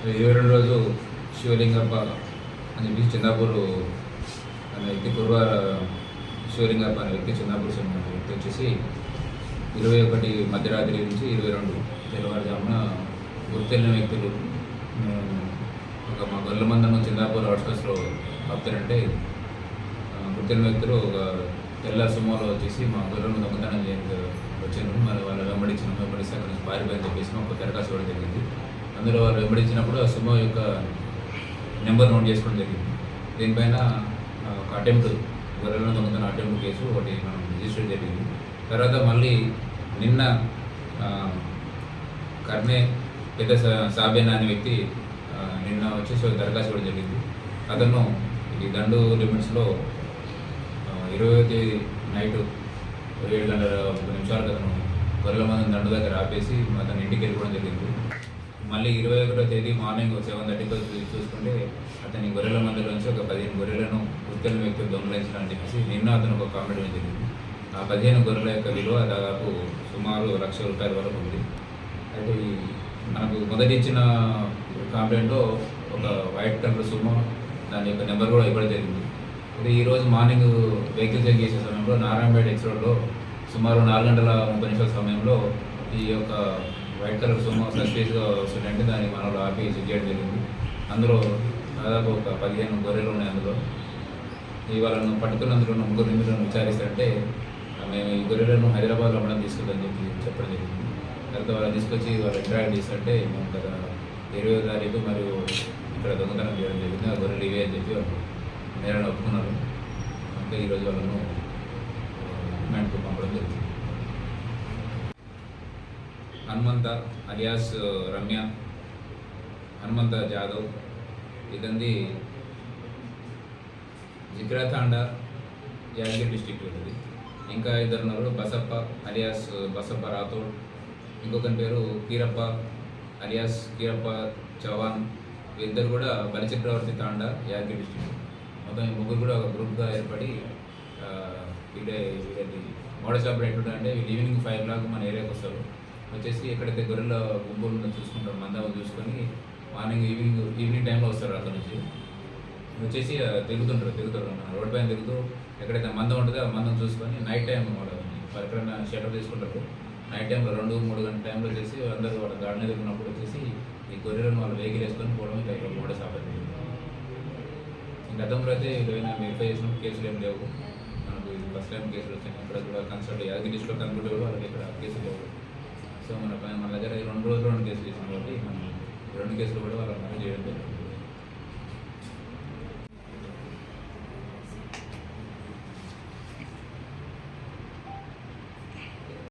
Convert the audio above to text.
ఇరవై రెండు రోజు శివలింగప్ప అని చెప్పి చందాపూర్ అనే వ్యక్తి పూర్వ శివలింగప్ప అనే వ్యక్తి చందాపూర్ చెందిన వ్యక్తి వచ్చేసి ఇరవై ఒకటి మధ్యరాత్రి నుంచి ఇరవై రెండు తెల్లవారుజామున గుర్తెళ్ళిన వ్యక్తులు. ఒక మా గొల్ల మందను చందాపూర్ అవుట్స్కట్స్లో ఆపుతారంటే గుర్తెళ్ళిన వ్యక్తులు ఒక తెల్ల సుమోలో వచ్చేసి మా గొర్రెలను దొంగతనం చేయడానికి వచ్చారు. మరి వాళ్ళు వెంబడించిన వెంబడిస్తే అక్కడ నుంచి పారిపోయని చెప్పేసి ఒక దరఖాస్తు కూడా జరిగింది. అందులో వాళ్ళు వెంబడించినప్పుడు ఆ సుమో యొక్క నెంబర్ నోట్ చేసుకోవడం జరిగింది. దీనిపైన ఒక అటెంప్ట్ గొర్రెలను దొంగతన అటెంప్ట్ కేసు ఒకటి మనం రిజిస్టర్ జరిగింది. తర్వాత మళ్ళీ నిన్న ఆ, కర్నే పెద్ద సాబేనా అనే వ్యక్తి నిన్న వచ్చేసి ఒక దరఖాస్తు కూడా జరిగింది. అతను ఈ దండు లిమిట్స్లో ఇరవై తేదీ నైట్ ఏడు గంటల ముప్పై నిమిషాలకు అతను గొర్రెల మందిని దండు దగ్గర ఆపేసి అతను ఇంటికి వెళ్ళిపోవడం జరిగింది. మళ్ళీ ఇరవై ఒకటో తేదీ మార్నింగ్ సెవెన్ థర్టీకి చూసుకుంటే అతని గొర్రెల మందులోంచి నుంచి ఒక పదిహేను గొర్రెలను గుర్తెల వ్యక్తులు దొంగలించాలని చెప్పేసి నిన్న అతను ఒక కామెంట్ జరిగింది. ఆ పదిహేను గొర్రెల యొక్క విలువ దాదాపు సుమారు లక్ష రూపాయల వరకు ఉంది. అయితే మనకు మొదటి ఇచ్చిన కాంప్లైంట్లో ఒక వైట్ కలర్ సుమో దాని యొక్క నెంబర్ కూడా ఇవ్వడం జరిగింది. అయితే ఈరోజు మార్నింగ్ వెహికల్ చెక్ చేసే సమయంలో నారాయణపేట ఎక్స్ రోడ్లో సుమారు నాలుగు గంటల ముప్పై నిమిషాల సమయంలో ఈ యొక్క వైట్ కలర్ సుమో సస్పీస్గా వస్తుందంటే దాన్ని మనలో ఆపి చెక్ చేయడం జరిగింది. అందులో దాదాపు ఒక పదిహేను గొర్రెలు ఉన్నాయి అందులో. ఈ వాళ్ళను పట్టుకున్నందుకు ఉన్న ముగ్గురు నిమిషాలను విచారిస్తారంటే మేము ఈ గొర్రెలను హైదరాబాద్లో అమ్మడం తీసుకెళ్ళని చెప్పి చెప్పడం జరిగింది. తర్వాత వాళ్ళు తీసుకొచ్చి వాళ్ళు ఇంటరాక్ట్ చేస్తుంటే మేము గత ఇరవై తారీఖు మరియు ఇక్కడ దొంగతనం చేయడం జరిగింది. ఆ గొర్రెలు ఇవే అని చెప్పి వాళ్ళు నేరని ఒప్పుకున్నారు. అంటే ఈరోజు వాళ్ళను హనుమంత అలియాస్ రమ్య హనుమంత జాదవ్ ఇదంది జిగ్రాతాండా యాదగిరి డిస్టిక్ ఉంటుంది ఇంకా ఇద్దరు ఉన్నారు బసప్ప అలియాస్ బసప్ప రాథోడ్. ఇంకొకరి పేరు కీరప్ప అలియాస్ కీరప్ప చవాన్ వీరిద్దరు కూడా బలిచక్రవర్తి తాండ యాదగిరి డిస్టిక్ మొత్తం ఈ ముగ్గురు కూడా ఒక గ్రూప్గా ఏర్పడి వీడే వీళ్ళది మోడల్ షాప్ ఎట్లుంటుంది అంటే వీళ్ళు ఈవినింగ్ ఫైవ్ క్లాక్ మన ఏరియాకి వస్తారు. వచ్చేసి ఎక్కడైతే గొర్రెల గుంపులు ఉందో చూసుకుంటారు మందాలు చూసుకొని మార్నింగ్ ఈవినింగ్ ఈవినింగ్ టైంలో వస్తారు అక్కడ నుంచి. వచ్చేసి తిరుగుతుంటారు తిరుగుతారు. రోడ్ పైన తిరుగుతూ ఎక్కడైతే మందం ఉంటుందో ఆ మందం చూసుకొని నైట్ టైం వాళ్ళు ఎక్కడైనా షటర్ తీసుకుంటారు. నైట్ టైంలో రెండు మూడు గంటల టైంలో వచ్చేసి అందరూ వాళ్ళ గార్డెన్ ఎదుర్కొన్నప్పుడు వచ్చేసి ఈ గొర్రెలను వాళ్ళు వెహికల్ వేసుకొని పోవడం ఇట్లా ఇక్కడ మూడో సాపతి గతంలో అయితే ఏదైనా వెరిఫై చేసినప్పుడు కేసులు ఏం లేవు. మనకు ఇది ఫస్ట్ టైం కేసులు వచ్చాయి అక్కడ కూడా కన్సల్ట్ యాదగిరి డిస్ట్లో కూడా వాళ్ళకి ఇక్కడ కేసులు లేవు. సో మన మన దగ్గర రెండు రోజులు రెండు కేసులు చేసిన కాబట్టి మనం రెండు కేసులు కూడా వాళ్ళు అరెస్ట్ చేయడం జరిగింది